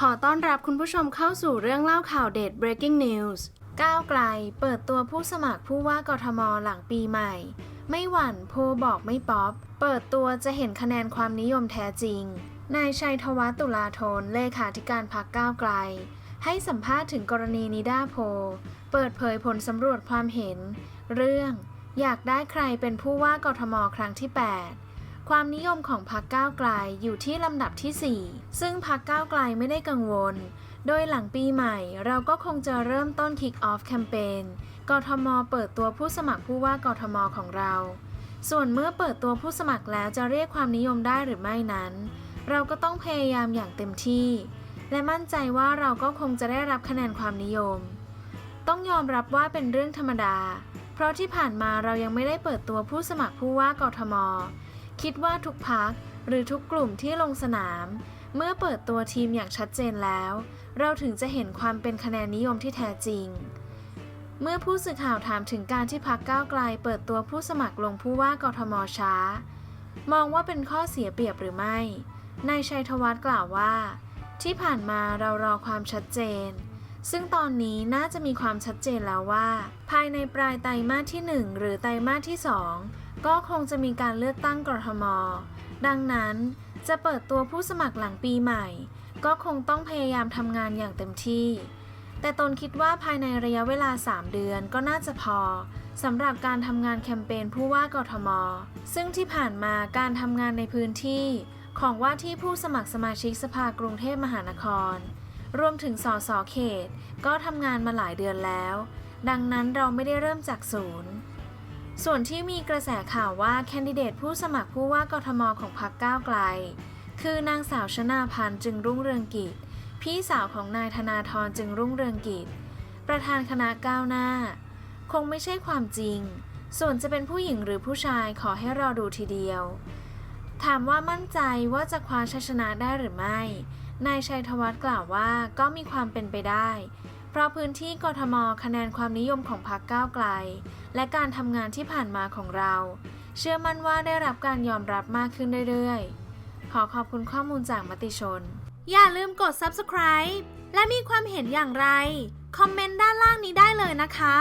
ขอต้อนรับคุณผู้ชมเข้าสู่เรื่องเล่าข่าวเด็ด breaking news ก้าวไกล เปิดตัวผู้สมัครผู้ว่ากทมหลังปีใหม่ ไม่หวั่นโพบอกไม่ป๊อป เปิดตัวจะเห็นคะแนนความนิยมแท้จริง นายชัยธวัฒน์ตุลาธนเลขาธิการพรรคก้าวไกล ให้สัมภาษณ์ถึงกรณีนิด้าโพ เปิดเผยผลสำรวจความเห็น เรื่อง อยากได้ใครเป็นผู้ว่ากทมครั้งที่ 8 ความนิยมของพรรคก้าวไกลอยู่ที่ลำดับที่ 4 ซึ่งพรรคก้าวไกลไม่ได้กังวล โดยหลังปีใหม่เราก็คงจะเริ่มต้น Kick Off แคมเปญกทม เปิดตัวผู้สมัครผู้ว่ากทมของเรา ส่วนเมื่อเปิดตัวผู้สมัครแล้วจะเรียกความนิยมได้หรือไม่นั้น เราก็ต้องพยายามอย่างเต็มที่ และมั่นใจว่าเราก็คงจะได้รับคะแนนความนิยม ต้องยอมรับว่าเป็นเรื่องธรรมดา เพราะที่ผ่านมาเรายังไม่ได้เปิดตัวผู้สมัครผู้ว่ากทม คิดว่าทุกพักหรือทุกกลุ่มที่ลงสนาม เมื่อเปิดตัวทีมอย่างชัดเจนแล้ว เราถึงจะเห็นความเป็นคะแนนนิยมที่แท้จริง เมื่อผู้สื่อข่าวถามถึงการที่พักก้าวไกลเปิดตัวผู้สมัครลงผู้ว่ากทมช้า มองว่าเป็นข้อเสียเปรียบหรือไม่นายชัยธวัฒน์กล่าวว่า ที่ผ่านมาเรารอความชัดเจน ซึ่งตอนนี้น่าจะมีความชัดเจนแล้วว่า ภายในปลายไตรมาสที่ 1 หรือไตรมาสที่ 2 ก็คงจะมีการเลือกตั้งกรทม ดังนั้นจะเปิดตัวผู้สมัครหลังปีใหม่ ก็คงต้องพยายามทำงานอย่างเต็มที่ แต่ตนคิดว่าภายในระยะเวลา 3 เดือนก็น่าจะพอสำหรับการทำงานแคมเปญผู้ว่ากทม ซึ่งที่ผ่านมาการทำงานในพื้นที่ ของว่าที่ผู้สมัครสมาชิกสภากรุงเทพมหานคร รวมถึงสสเขต ก็ทำงานมาหลายเดือนแล้ว ดังนั้นเราไม่ได้เริ่มจากศูนย์ ส่วนที่มีกระแสข่าวว่าแคนดิเดตผู้สมัครผู้ว่ากทมของพรรคก้าวไกล คือนางสาวชนาพันธ์จึงรุ่งเรืองกิจ พี่สาวของนายธนาธรจึงรุ่งเรืองกิจ ประธานคณะก้าวหน้า คงไม่ใช่ความจริง ส่วนจะเป็นผู้หญิงหรือผู้ชายขอให้รอดูทีเดียว ถามว่ามั่นใจว่าจะคว้าชัยชนะได้หรือไม่ นายชัยธวัฒน์กล่าวว่าก็มีความเป็นไปได้ เพราะพื้นที่กทมคะแนนความนิยมของพรรคก้าวไกล และการทำงานที่ผ่านมาของเรา เชื่อมั่นว่าได้รับการยอมรับมากขึ้นเรื่อยๆ ขอขอบคุณข้อมูลจากมติชน อย่าลืมกด subscribe และมีความเห็นอย่างไร คอมเมนต์ด้านล่างนี้ได้เลยนะคะ